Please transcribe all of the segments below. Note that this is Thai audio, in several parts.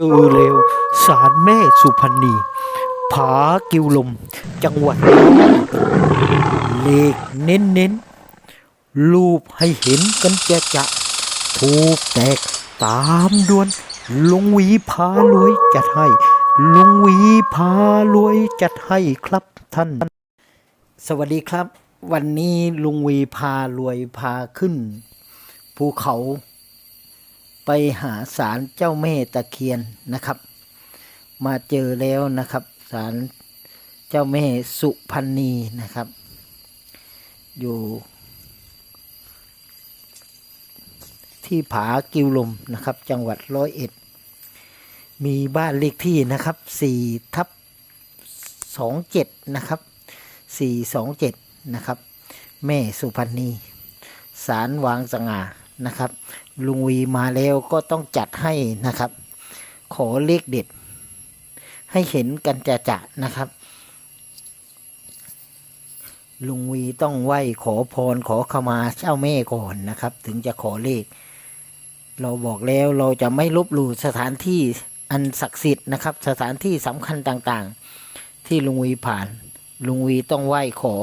เออเร็วสารแม่สุพรรณี ผากิวลม จังหวัด เลขเน้นเน้นๆรูปให้เห็นกันจจะถูกแตกตามดวน ลุงวีพารวยจัดให้ ลุงวีพารวยจัดให้ครับท่าน สวัสดีครับ วันนี้ลุงวีพารวยพาขึ้น ภูเขา ไปหาศาลเจ้าแม่ตะเคียนนะครับ มาเจอแล้วนะครับศาลเจ้าแม่สุพรรณีนะครับ อยู่ที่ผากิวลมนะครับ จังหวัดร้อยเอ็ด มีบ้านเลขที่นะครับสี่ทับสองเจ็ดนะครับสี่สองเจ็ดนะครับ แม่สุพรรณีสารวางสง่านะครับ ลุงวีมาแล้วก็ต้องจัดให้นะครับ ขอเลขเด็ด ให้เห็นกันจะจะนะครับ ลุงวีต้องไหว้ขอพรขอขมาเจ้าแม่ก่อนนะครับ ถึงจะขอเลข เราบอกแล้วเราจะไม่ลบหลู่สถานที่อันศักดิ์สิทธิ์นะครับ สถานที่สำคัญต่างๆ ที่ลุงวีผ่าน ลุงวีต้องไหว้ขอ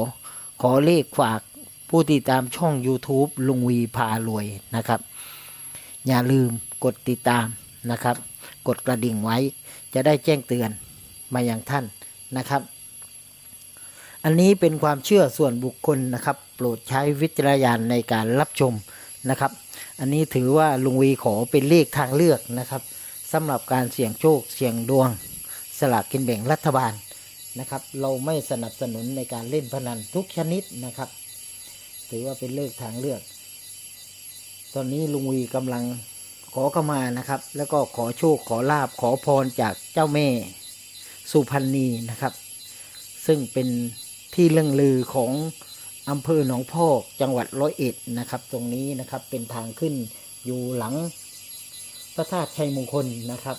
ขอเลขฝากผู้ติดตามช่อง YouTube ลุงวีพารวยนะครับ อย่าลืมกดติดตามนะครับ กดกระดิ่งไว้จะได้แจ้งเตือนมาอย่างท่านนะครับ อันนี้เป็นความเชื่อส่วนบุคคลนะครับ โปรดใช้วิจารณญาณในการรับชมนะครับ อันนี้ถือว่าลุงวีขอเป็นเลขทางเลือกนะครับสำหรับการเสี่ยงโชคเสี่ยงดวง สลากกินแบ่งรัฐบาลนะครับ เราไม่สนับสนุนในการเล่นพนันทุกชนิดนะครับ ถือว่าเป็นเลขทางเลือก ตอนนี้ลุงวีกำลังขอเข้ามานะครับ แล้วก็ขอโชคขอลาบขอพรจากเจ้าแม่สุพรรณีนะครับ ซึ่งเป็นที่เรื่องลือของอำเภอหนองพอกจังหวัดร้อยเอ็ดนะครับ ตรงนี้นะครับเป็นทางขึ้นอยู่หลังพระธาตุชัยมงคลนะครับ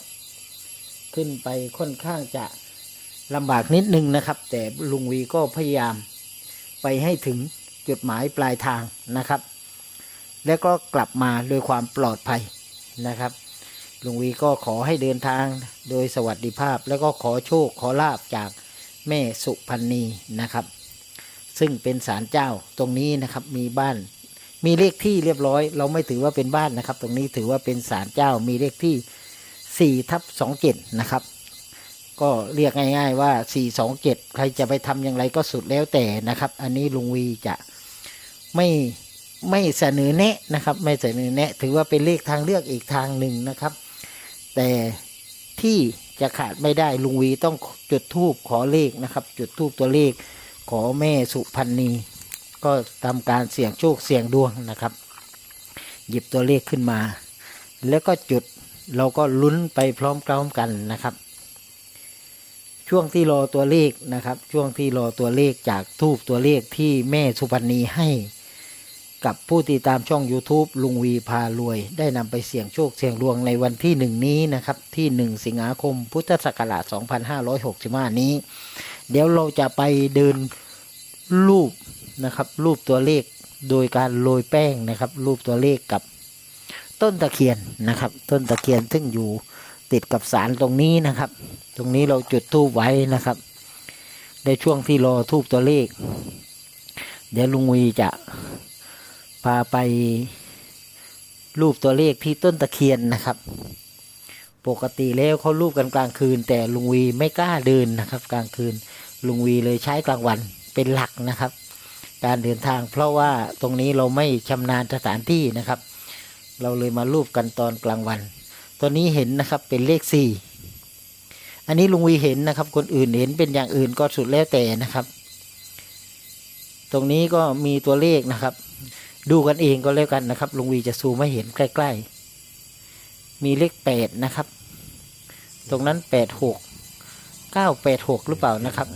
ขึ้นไปค่อนข้างจะลำบากนิดนึงนะครับ แต่ลุงวีก็พยายามไปให้ถึงจุดหมายปลายทางนะครับ แล้วก็กลับมาโดยความปลอดภัยนะครับลุงวีก็ขอให้เดินทางโดยสวัสดิภาพ แล้วก็ขอโชคขอลาบจากแม่สุพรรณีนะครับ ซึ่งเป็นศาลเจ้าตรงนี้นะครับมีบ้าน มีเลขที่เรียบร้อย เราไม่ถือว่าเป็นบ้านนะครับ ตรงนี้ถือว่าเป็นศาลเจ้ามีเลขที่4ทับ27นะครับก็เรียกง่าย ๆ ว่า 427 ใครจะไปทำอย่างไรก็สุดแล้วแต่นะครับ อันนี้ลุงวีจะไม่ ไม่เสนอแนะนะครับ ไม่เสนอแนะ ถือว่าเป็นเลขทางเลือกอีกทางหนึ่งนะครับ แต่ที่จะขาดไม่ได้ลุงวีต้องจุดทูบขอเลขนะครับ จุดทูบตัวเลขขอแม่สุพรรณีก็ทำการเสี่ยงโชคเสี่ยงดวงนะครับ หยิบตัวเลขขึ้นมา แล้วก็จุดเราก็ลุ้นไปพร้อมๆกันนะครับ ช่วงที่รอตัวเลขนะครับ ช่วงที่รอตัวเลขจากทูบตัวเลขที่แม่สุพรรณีให้ กับผู้ติดตามช่อง YouTube ลุงวีพารวย ได้นำไปเสี่ยงโชคเสี่ยงดวงในวันที่หนึ่งนี้นะครับ ที่1สิงหาคมพุทธศักราช 2565 นี้ เดี๋ยวเราจะไปเดินรูปนะครับรูปตัวเลขโดยการโรยแป้งนะครับ รูปตัวเลขกับต้นตะเคียนนะครับ ต้นตะเคียนซึ่งอยู่ติดกับสารตรงนี้นะครับ ตรงนี้เราจุดทูบไว้นะครับ ในช่วงที่รอทูบตัวเลข เดี๋ยวลุงวีจะ พาไปรูปตัวเลขที่ต้นตะเคียนนะครับ ปกติแล้วเขารูปกันกลางคืน แต่ลุงวีไม่กล้าเดินนะครับ กลางคืนลุงวีเลยใช้กลางวันเป็นหลักนะครับ การเดินทาง เพราะว่าตรงนี้เราไม่ชำนาญสถานที่นะครับ เราเลยมารูปกันตอนกลางวัน ตัวนี้เห็นนะครับเป็นเลขสี่อันนี้ลุงวีเห็นนะครับ คนอื่นเห็นเป็นอย่างอื่นก็สุดแล้วแต่นะครับ ตรงนี้ก็มีตัวเลขนะครับ ดูกันเองก็แล้วกันนะครับลุงวีจะซูมให้เห็นใกล้ ๆ มีเลขแปดนะครับ ตรงนั้นแปดหกเก้าแปดหกหรือเปล่านะครับ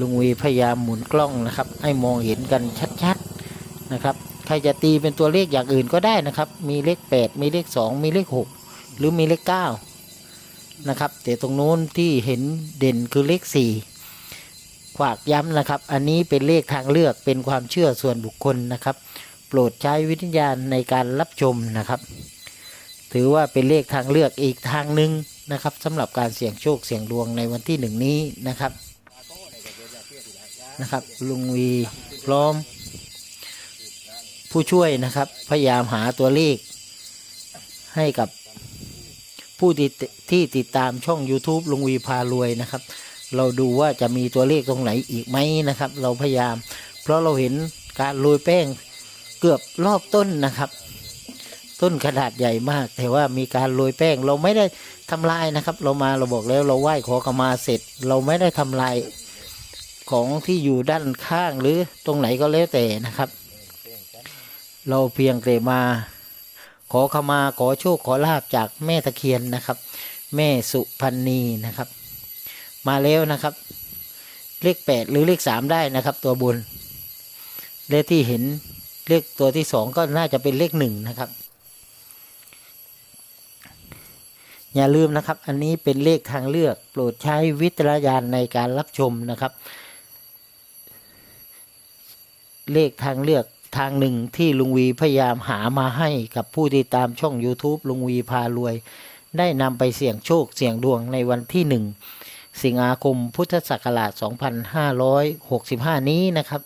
ลุงวีพยายามหมุนกล้องนะครับ ให้มองเห็นกันชัดๆนะครับ ใครจะตีเป็นตัวเลขอย่างอื่นก็ได้นะครับ มีเลขแปดมีเลขสองมีเลขหกหรือมีเลขเก้านะครับแต่ตรงโน้นที่เห็นเด่นคือเลขสี่ ฝากย้ำนะครับ อันนี้เป็นเลขทางเลือกเป็นความเชื่อส่วนบุคคลนะครับ โปรดใช้วิทยาณในการรับชมนะครับ ถือว่าเป็นเลขทางเลือกอีกทางหนึ่งนะครับสำหรับการเสี่ยงโชคเสี่ยงดวงในวันที่หนึ่งนี้นะครับนะครับ ลุงวีพร้อม ผู้ช่วยนะครับ พยายามหาตัวเลข ให้กับผู้ที่ติดตามช่อง YouTube ลุงวีพารวยนะครับ เราดูว่าจะมีตัวเลขตรงไหนอีกไหมนะครับ เราพยายาม เพราะเราเห็นการโรยแป้งเกือบรอบต้นนะครับ ต้นขนาดใหญ่มาก แต่ว่ามีการโรยแป้งเราไม่ได้ทำลายนะครับ เรามาเราบอกแล้วเราไหว้ขอขมาเสร็จ เราไม่ได้ทำลายของที่อยู่ด้านข้างหรือตรงไหนก็แล้วแต่นะครับ เราเพียงแต่มา ขอขมาขอโชคขอลาบจากแม่ตะเคียนนะครับ แม่สุพันนีนะครับ มาแล้วนะครับ เลขแปดหรือเลขสามได้นะครับ ตัวบน เลขที่เห็นเลขตัวที่สองก็น่าจะเป็นเลขหนึ่งนะครับ อย่าลืมนะครับ อันนี้เป็นเลขทางเลือก โปรดใช้วิจารณญาณในการรับชมนะครับ เลขทางเลือกทางหนึ่งที่ลุงวีพยายามหามาให้กับผู้ติดตามช่อง YouTube ลุงวีพารวย ได้นำไปเสี่ยงโชคเสี่ยงดวงในวันที่หนึ่ง สิงหาคมพุทธศักราช 2565 นี้นะครับ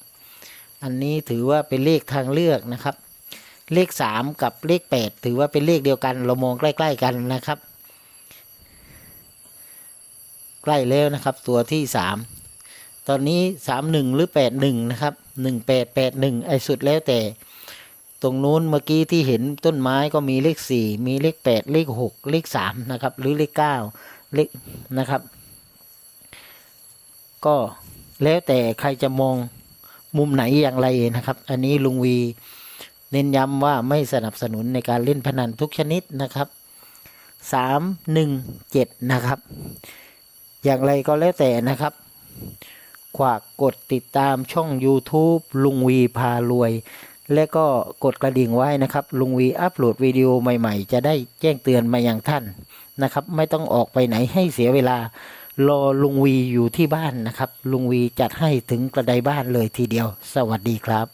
อันนี้ถือว่าเป็นเลขทางเลือกนะครับ เลข 3 กับเลข 8 ถือว่าเป็นเลขเดียวกันเรามองใกล้ ๆ กันนะครับ ใกล้แล้วนะครับตัวที่ 3 ตอนนี้ 31 หรือ 81 นะครับ 1881 ไอ้สุดแล้วแต่ตรงนู้นเมื่อกี้ที่เห็นต้นไม้ก็มีเลข 4 มีเลข 8 เลข 6 เลข 3 นะครับ หรือเลข 9 เลขนะครับ ก็แล้วแต่ใครจะมองมุมไหนอย่างไรนะครับ อันนี้ลุงวีเน้นย้ำว่าไม่สนับสนุนในการเล่นพนันทุกชนิดนะครับสามหนึ่งเจ็ดนะครับ อย่างไรก็แล้วแต่นะครับขวากกดติดตามช่อง YouTube ลุงวีพารวย และก็กดกระดิ่งไว้นะครับ ลุงวีอัปโหลดวิดีโอใหม่ ๆ จะได้แจ้งเตือนมาอย่างท่านนะครับ ไม่ต้องออกไปไหนให้เสียเวลา รอลุงวีอยู่ที่บ้านนะครับ ลุงวีจัดให้ถึงกระไดบ้านเลยทีเดียว สวัสดีครับ